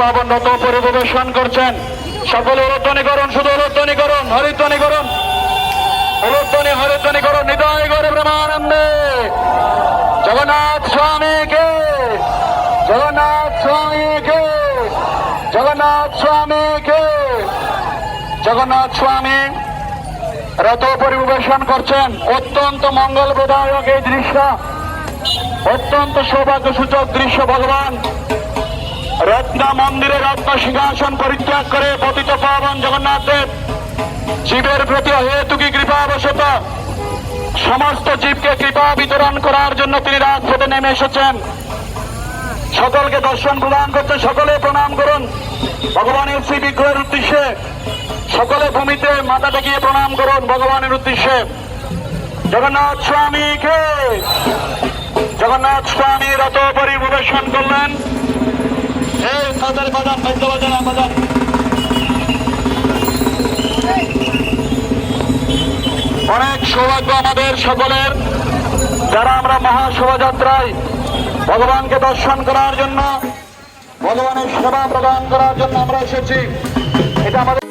পাবন পরিবেশন করছেন। সকলে করুন, শুধু উলধ্বনি করুন, হরিধ্বনি করুন। হৃদয় করে ব্রহ্মানন্দে। জগন্নাথ স্বামীকে জগন্নাথ স্বামীকে জগন্নাথ স্বামীকে, জগন্নাথ স্বামী রথ পরিবেশন করছেন। অত্যন্ত মঙ্গলপ্রদায়ক এই দৃশ্য, অত্যন্ত সৌভাগ্য সূচক দৃশ্য ভগবান। রত্ন মন্দিরে রত্ন সিংহাসন পরিত্যাগ করে পতিত পাবন জগন্নাথ দেব। জীবের প্রতি হেতুকি কৃপা অবশত সমস্ত জীবকে কৃপা বিতরণ করার জন্য তিনি রাজপথে নেমে এসেছেন। সকলকে দর্শন প্রদান করতে সকলে প্রণাম করুন। ভগবানের শ্রী বিগ্রহের উদ্দেশ্যে সকলে ভূমিতে মাথা টেকিয়ে প্রণাম করুন ভগবানের উদ্দেশ্যে। জগন্নাথ স্বামীকে, জগন্নাথ স্বামী রথ পরিবেশন করলেন। এই অনেক সৌভাগ্য আমাদের সকলের। যারা আমরা মহাশোভাযাত্রায় ভগবানকে দর্শন করার জন্য, ভগবানের সেবা প্রদান করার জন্য আমরা এসেছি। এটা আমাদের